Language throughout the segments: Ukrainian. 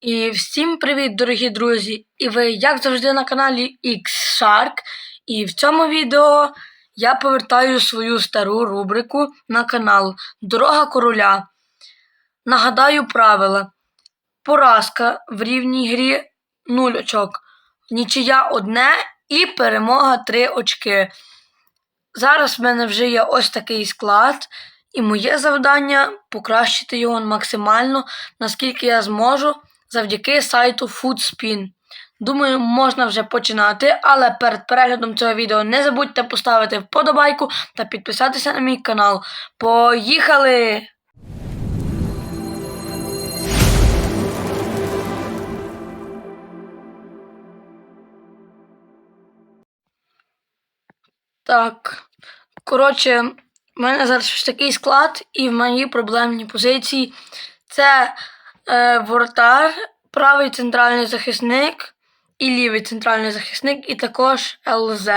І всім привіт, дорогі друзі! І ви, як завжди, на каналі X-Shark. І в цьому відео я повертаю свою стару рубрику на канал Дорога короля. Нагадаю правила. Поразка в рівній грі 0 очок. Нічия одне і перемога 3 очки. Зараз в мене вже є ось такий склад, і моє завдання покращити його максимально, наскільки я зможу, завдяки сайту Foodspin. Думаю, можна вже починати, але перед переглядом цього відео не забудьте поставити вподобайку та підписатися на мій канал. Поїхали! Так. Коротше, в мене зараз такий склад, і в моїй проблемній позиції це воротар, правий центральний захисник і лівий центральний захисник, і також ЛЗ.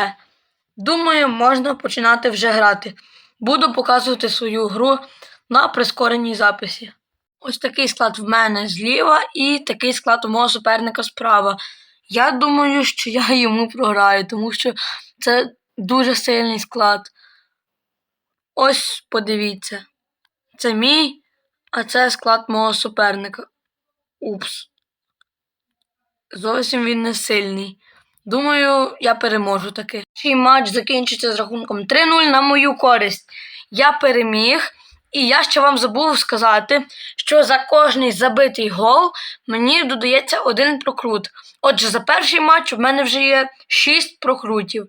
Думаю, можна починати вже грати. Буду показувати свою гру на прискореній записі. Ось такий склад в мене зліва і такий склад у мого суперника справа. Я думаю, що я йому програю, тому що це дуже сильний склад. Ось подивіться. Це мій, а це склад мого суперника. Упс. Зовсім він не сильний. Думаю, я переможу таки. Цей матч закінчиться з рахунком 3-0 на мою користь. Я переміг, і я ще вам забув сказати, що за кожний забитий гол мені додається один прокрут. Отже, за перший матч в мене вже є 6 прокрутів.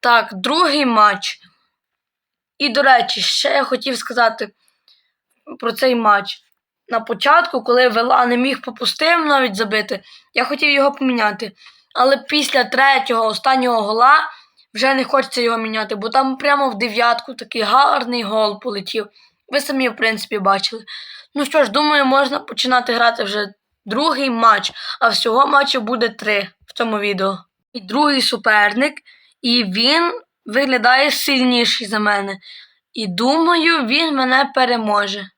Так, другий матч. І, до речі, ще я хотів сказати про цей матч. На початку, коли Вела не міг попустим навіть забити, я хотів його поміняти. Але після третього, останнього гола вже не хочеться його міняти, бо там прямо в дев'ятку такий гарний гол полетів. Ви самі, в принципі, бачили. Ну що ж, думаю, можна починати грати вже другий матч, а всього матчів буде три в цьому відео. І другий суперник, і він виглядає сильніший за мене. І думаю, він мене переможе.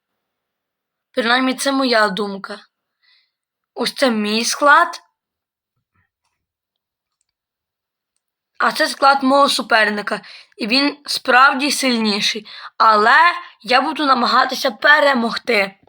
Принаймні, це моя думка. Ось це мій склад. А це склад мого суперника. І він справді сильніший. Але я буду намагатися перемогти.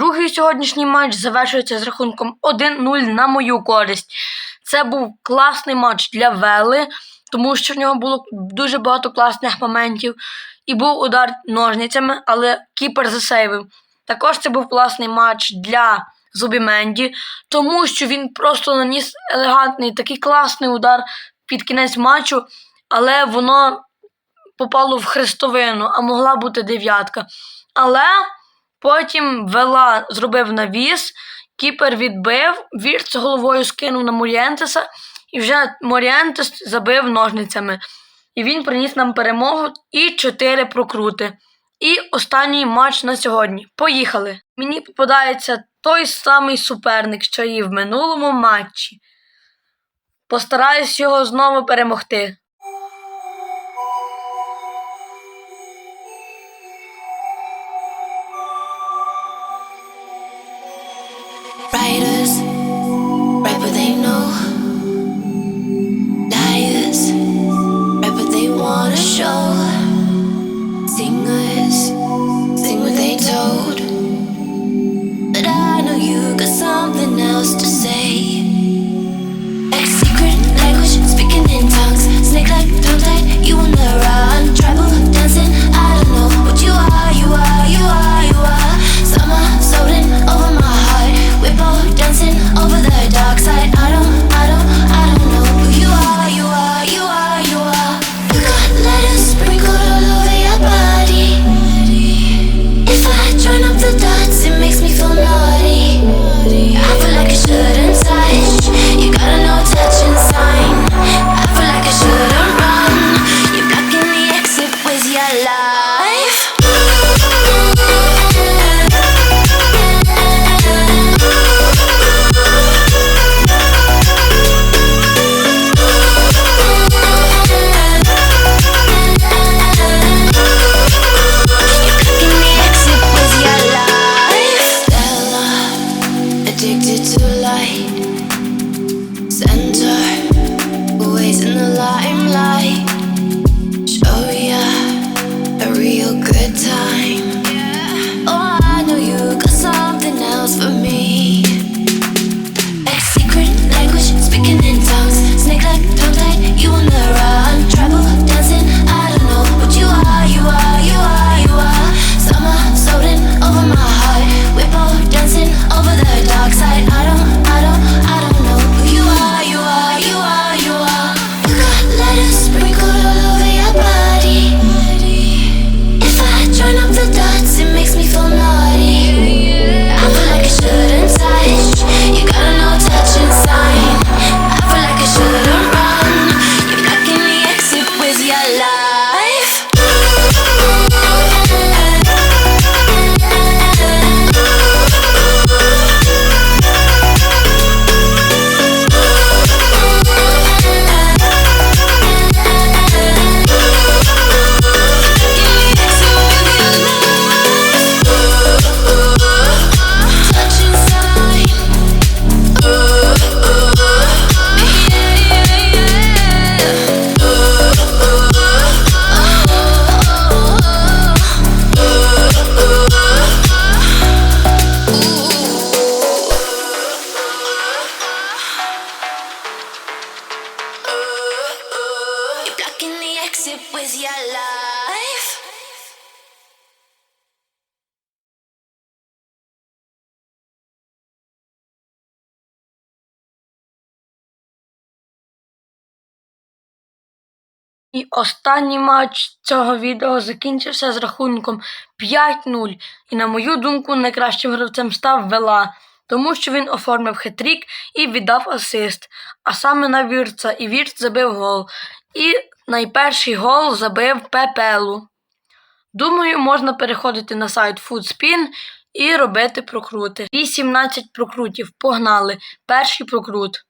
Другий сьогоднішній матч завершується з рахунком 1-0 на мою користь. Це був класний матч для Вели, тому що в нього було дуже багато класних моментів. І був удар ножницями, але кіпер засейвив. Також це був класний матч для Зубіменді, тому що він просто наніс елегантний такий класний удар під кінець матчу, але воно попало в хрестовину, а могла бути дев'ятка. Але потім Вела зробив навіс, кіпер відбив, Вірц головою скинув на Морієнтеса, і вже Морієнтес забив ножницями. І він приніс нам перемогу і 4 прокрути. І останній матч на сьогодні. Поїхали! Мені попадається той самий суперник, що і в минулому матчі. Постараюсь його знову перемогти. І останній матч цього відео закінчився з рахунком 5-0. І, на мою думку, найкращим гравцем став Вела, тому що він оформив хитрік і віддав асист, а саме на Вірца, і Вірц забив гол. І найперший гол забив Пепелу. Думаю, можна переходити на сайт Foodspin і робити прокрути. 18 прокрутів. Погнали. Перший прокрут.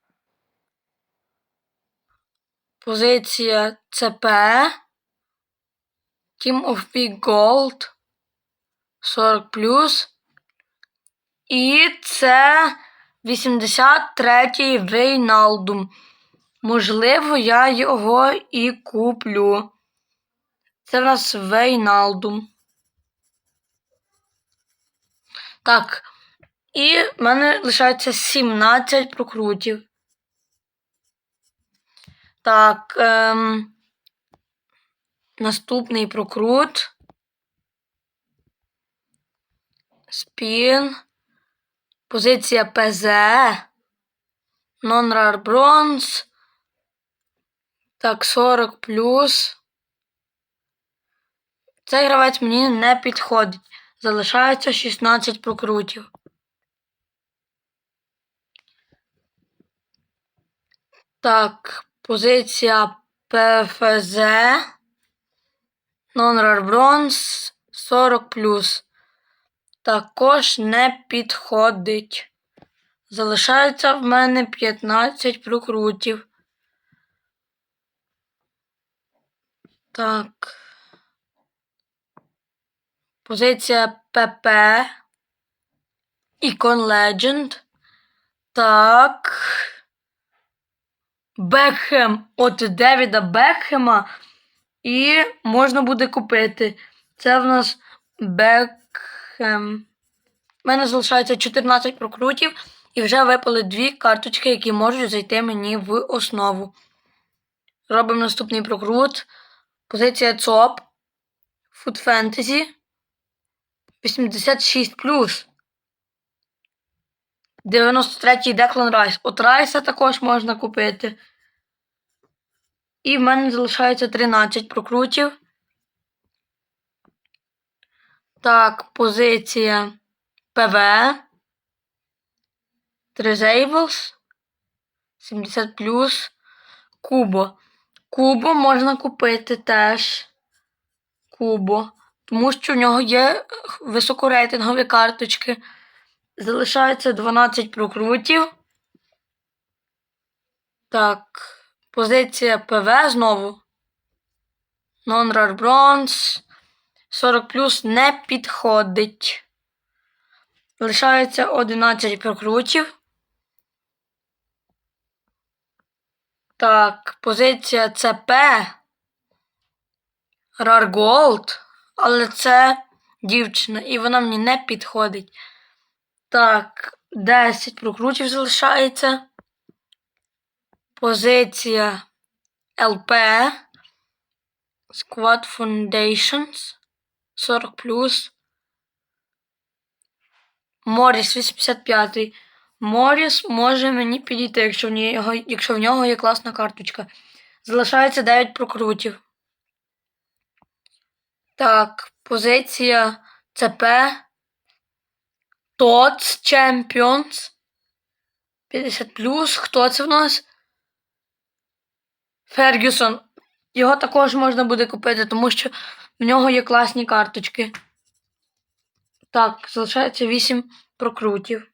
Позиція ЦП. Team of Big Gold. 40 І це 83-й Вейналдум. Можливо, я його і куплю. Це в нас Вейналдум. Так. І в мене лишається 17 прокрутів. Так. Ем, наступний прокрут. Спін. Позиція ПЗ. Non-Rare Bronze. Так, 40 плюс. Цей гравець мені не підходить. Залишається 16 прокрутів. Так, позиція ПФЗ. Non-Rare Bronze 40. Також не підходить. Залишається в мене 15 прокрутів. Так. Позиція ПП. Icon Legend. Так. Бекхем от Девіда Бекхема. І можна буде купити. Це в нас Бекхем. У мене залишається 14 прокрутів. І вже випали дві карточки, які можуть зайти мені в основу. Робимо наступний прокрут. Позиція ЦОП. Food Fantasy. 86 плюс. 93-й Деклан Райс. От Райса також можна купити. І в мене залишається 13 прокрутів. Так, позиція ПВ. Трезейблс. 70 плюс. Кубо. Кубо можна купити теж. Кубо. Тому що в нього є високорейтингові карточки. Залишається 12 прокрутів. Так. Позиція ПВ знову. Non-Rare Bronze. 40 плюс не підходить. Лишається 11 прокрутів. Так, позиція ЦП. Rare Gold. Але це дівчина, і вона мені не підходить. Так, 10 прокрутів залишається. Позиція ЛП. Squad Foundations. 40 плюс. Моріс 85. Моріс може мені підійти, якщо в нього, якщо в нього є класна карточка. Залишається 9 прокрутів. Так, позиція ЦП. ТОЦ Champions. 50 плюс. Хто це в нас? Фергюсон. Його також можна буде купити, тому що в нього є класні карточки. Так, залишається 8 прокрутів.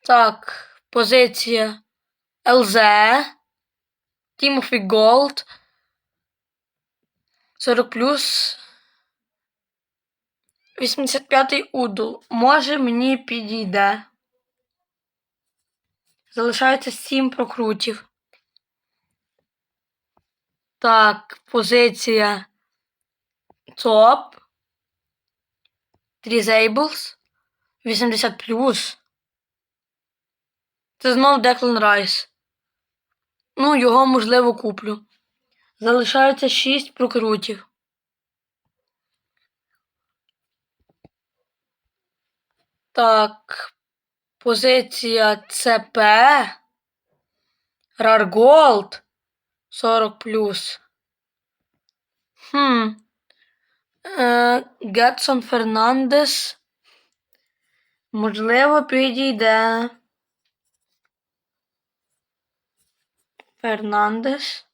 Так, позиція ЛЗ. Тімофі Голд. 40 плюс. 85-й удул. Може мені підійде. Залишається 7 прокрутів. Так, позиція ЦОП. Трізейблс. 80 плюс. Це знов Деклан Райс. Ну, його можливо куплю. Залишається 6 прокрутів. Так, позиція ЦП. Рарголд. 40 плюс. Хм. Е, Гетсон Фернандес. Можливо, підійде. Фернандес.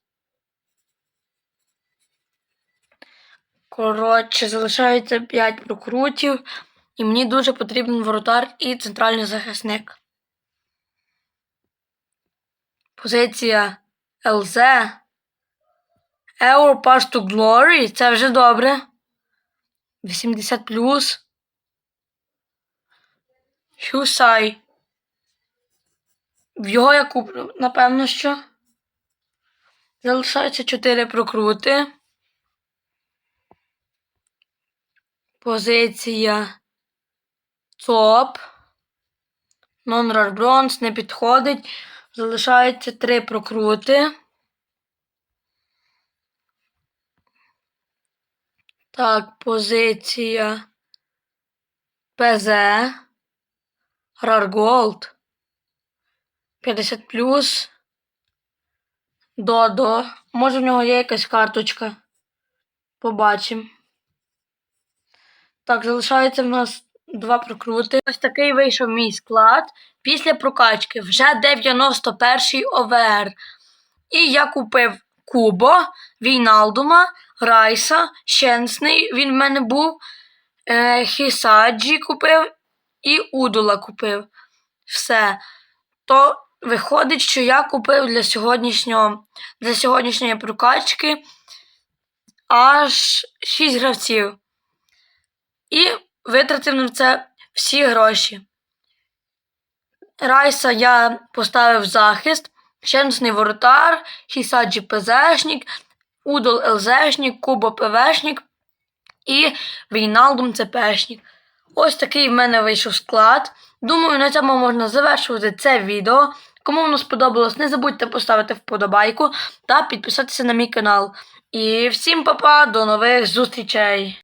Коротше, залишається 5 прокрутів. І мені дуже потрібен воротар і центральний захисник. Позиція ЛЗ. Euro Pass to Glory. Це вже добре. 80 плюс. Хюсай. В його я куплю, напевно, що. Залишається 4 прокрути. позиція ЦОП. Нонрар бронз не підходить. Залишається три прокрути. Так, позиція ПЗ. Рарголд. 50 плюс. Додо. Може в нього є якась карточка. Побачимо. Так, залишається в нас два прокрути. Ось такий вийшов мій склад. Після прокачки вже 91 ОВР. І я купив Кубо, Війналдума, Райса, Щенсний, він в мене був. Е, Хісаджі купив і Удула купив. Все. То виходить, що я купив для сьогоднішнього для сьогоднішньої прокачки аж 6 гравців. І витратив на це всі гроші. Райса я поставив захист, Щенсний воротар, Хісаджі ПЗшник, Удол ЛЗшник, Кубо ПВшник і Війналдум ЦПшник. Ось такий в мене вийшов склад. Думаю, на цьому можна завершувати це відео. Кому воно сподобалось, не забудьте поставити вподобайку та підписатися на мій канал. І всім па-па, до нових зустрічей!